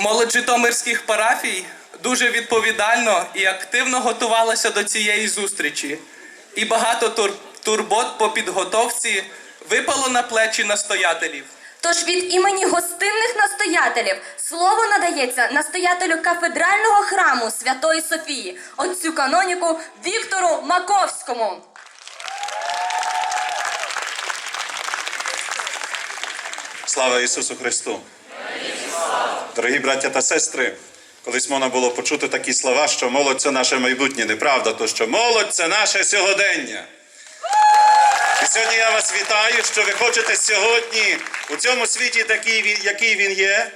Молодь житомирських парафій дуже відповідально і активно готувалася до цієї зустрічі. І багато тур- турбот по підготовці випало на плечі настоятелів. Тож від імені гостинних настоятелів слово надається настоятелю кафедрального храму Святої Софії, отцю каноніку Віктору Маковському. Слава Ісусу Христу! Дорогі браття та сестри, колись можна було почути такі слова, що молодь це наше майбутнє. Неправда, то що молодь це наше сьогодення. І сьогодні я вас вітаю, що ви хочете сьогодні у цьому світі, такий, який він є,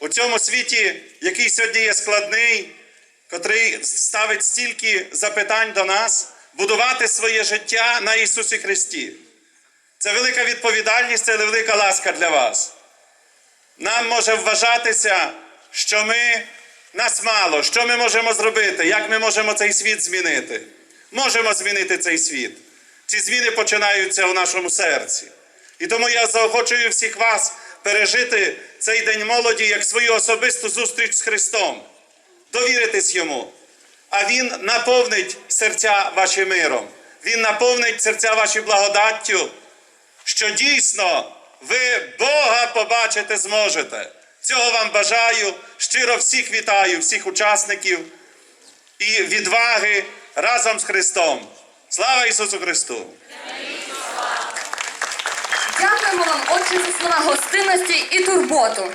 у цьому світі, який сьогодні є складний, котрий ставить стільки запитань до нас, будувати своє життя на Ісусі Христі. Це велика відповідальність, це велика ласка для вас. Нам може вважатися, що ми нас мало, що ми можемо зробити, як ми можемо цей світ змінити. Можемо змінити цей світ. Ці зміни починаються у нашому серці. І тому я заохочую всіх вас пережити цей день молоді як свою особисту зустріч з Христом, довіритись йому. А Він наповнить серця ваші миром. Він наповнить серця ваші благодаттю що дійсно ви Бога побачити зможете. Цього вам бажаю. Щиро всіх вітаю, всіх учасників і відваги разом з Христом. Слава Ісусу Христу! Дякуємо вам, отче, за слова гостинності і турботу.